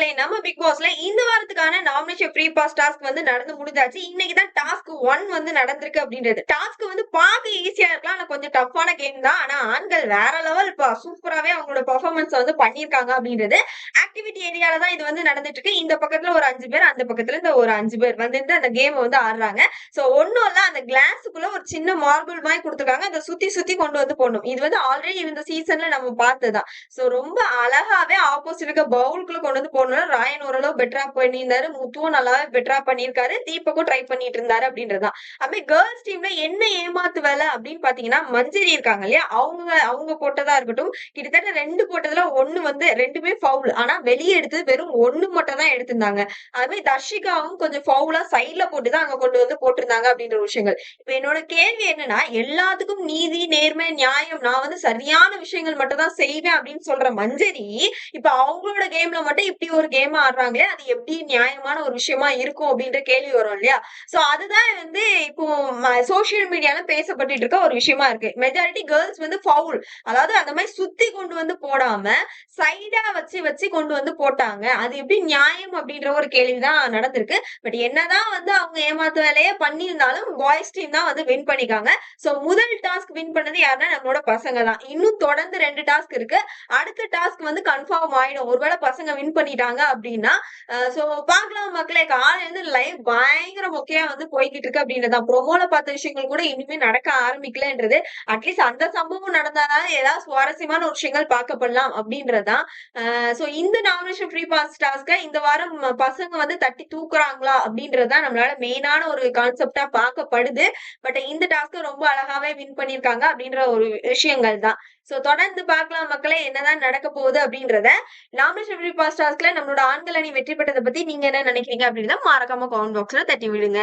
நண்பர்களே நம்ம பிக் பாஸ்ல இந்த வாரத்துக்கான நாமினேஷன் ஃப்ரீ பாஸ் டாஸ்க் வந்து நடந்து முடிஞ்சாச்சு. இன்னைக்கு தான் டாஸ்க் ஒன் வந்து நடந்திருக்கு அப்படின்றது. டாஸ்க் வந்து பார்க்க ஈஸியா இருக்கலாம். ஆனா கொஞ்சம் டஃப்பான கேம் தான். ஆனா ஆண்கள் வேற லெவல் சூப்பராவே அவங்களோட பெர்ஃபார்மன்ஸ் வந்து பண்ணிருக்காங்க அப்படின்றது. ஆக்டிவிட்டி ஏரியால தான் இது வந்து நடந்துட்டு இருக்கு இந்த பக்கத்துல ஒரு அஞ்சு பேர் அந்த பக்கத்துல இந்த ஒரு அஞ்சு பேர் வந்து அந்த கேம் வந்து ஆடுறாங்க. சோ ஒன்னும் இல்ல அந்த கிளாஸுக்குள்ள ஒரு சின்ன மார்பிள் மாதிரி கொடுத்துருக்காங்க. அதை சுத்தி சுத்தி கொண்டு வந்து போடணும். இது வந்து ஆல்ரெடி இந்த சீசன்ல நம்ம பார்த்ததுதான். சோ ரொம்ப அழகாவே ஆப்போசிட் இருக்க பவுலுக்குள்ள கொண்டு வந்து போடணும் ராயன் ஓரளவு பெட்டரா பண்ணியிருந்தாரு. முத்துவும் நல்லாவே பெட்டரா பண்ணியிருக்காரு. தீபக்கும் ட்ரை பண்ணிட்டு இருந்தாரு அப்படின்றதுதான். அப்படியே கேர்ள்ஸ் டீம்ல என்ன ஏமாத்து வேலை அப்படின்னு பாத்தீங்கன்னா மஞ்சரி இருக்காங்க இல்லையா? அவங்க அவங்க போட்டதா இருக்கட்டும் கிட்டத்தட்ட ரெண்டு போட்டதுல ஒண்ணு வந்து ரெண்டுமே ஃபவுல் ஆனா வெளியே எடுத்தது வெறும் ஒண்ணு மட்டும் தான் எடுத்திருந்தாங்க அதுமாதிரி தர்ஷிகாவும் கொஞ்சம் ஃபவுலா சைட்ல போட்டுதான் அங்க கொண்டு வந்து போட்டிருந்தாங்க அப்படின்ற விஷயங்கள். இப்ப என்னோட கேள்வி என்னன்னா எல்லாத்துக்கும் நீதி நேர்மை நியாயம் நான் வந்து சரியான விஷயங்கள் மட்டும் தான் செய்வேன் அப்படின்னு சொல்ற மஞ்சரி இப்ப அவங்களோட கேம்ல மட்டும் இப்படி ஒரு கேம் ஆடுறாங்களே அது எப்படி நியாயமான ஒரு விஷயமா இருக்கும் அப்படின்ற கேள்வி வரும் இல்லையா? சோ அதுதான் வந்து இப்போ சோசியல் மீடியால பேசப்பட்டு இருக்க ஒரு விஷயமா இருக்கு. மெஜாரிட்டி கேர்ள்ஸ் வந்து ஃபவுல் அதாவது அந்த மாதிரி சுத்தி கொண்டு வந்து போடாம சைடா வச்சு வச்சு கொண்டு வந்து போட்டாங்க. அது எப்படி நியாயம் அப்படின்ற ஒரு கேள்விதான் நடந்திருக்கு. பட் என்னதான் வந்து அவங்க ஏமாத்து வேலையை பண்ணியிருந்தாலும் பாய்ஸ் டீம் தான் வந்து வின் பண்ணிக்காங்க. சோ முதல் டாஸ்க் வின் பண்ணது யாருன்னா நம்மளோட பசங்க தான். இன்னும் தொடர்ந்து ரெண்டு டாஸ்க் இருக்கு. அடுத்த டாஸ்க் வந்து கன்ஃபார்ம் ஆயிடும். ஒருவேளை பசங்க வின் பண்ணிட்டாங்க அப்படின்னா சோ பாக்கலாம் மக்களே. காலையில இருந்து லைவ் பயங்கர மொக்கையா வந்து போய்கிட்டு இருக்கு அப்படின்றதான் ப்ரோமோல பார்த்த விஷயங்கள் கூட இனிமே நடக்க ஆரம்பிக்கலன்றது. அட்லீஸ்ட் அந்த சம்பவம் நடந்தாதான் ஏதாவது சுவாரஸ்யமான ஒரு விஷயங்கள் பார்க்கப்படலாம் அப்படின்றதுதான். சோ இந்த நாமினேஷன் ஃப்ரீ பாஸ் டாஸ்க இந்த வாரம் பசங்க வந்து தட்டி தூக்குறாங்களா அப்படின்றதுதான் நம்மளால மெயினான ஒரு கான்செப்டா பார்க்கப்படுது. பட் இந்த டாஸ்க ரொம்ப அழகாவே வின் பண்ணிருக்காங்க அப்படின்ற ஒரு விஷயங்கள் தான். சோ தொடர்ந்து பார்க்கலாம் மக்களே என்னதான் நடக்க போகுது அப்படின்றத. நாமினேஷன் ஃப்ரீ பாஸ் டாஸ்க்ல நம்மளோட ஆண்கள் அணி வெற்றி பெற்றதை பத்தி நீங்க என்ன நினைக்கிறீங்க அப்படின்னா மறக்காம கமெண்ட் பாக்ஸ்ல தட்டி விடுங்க.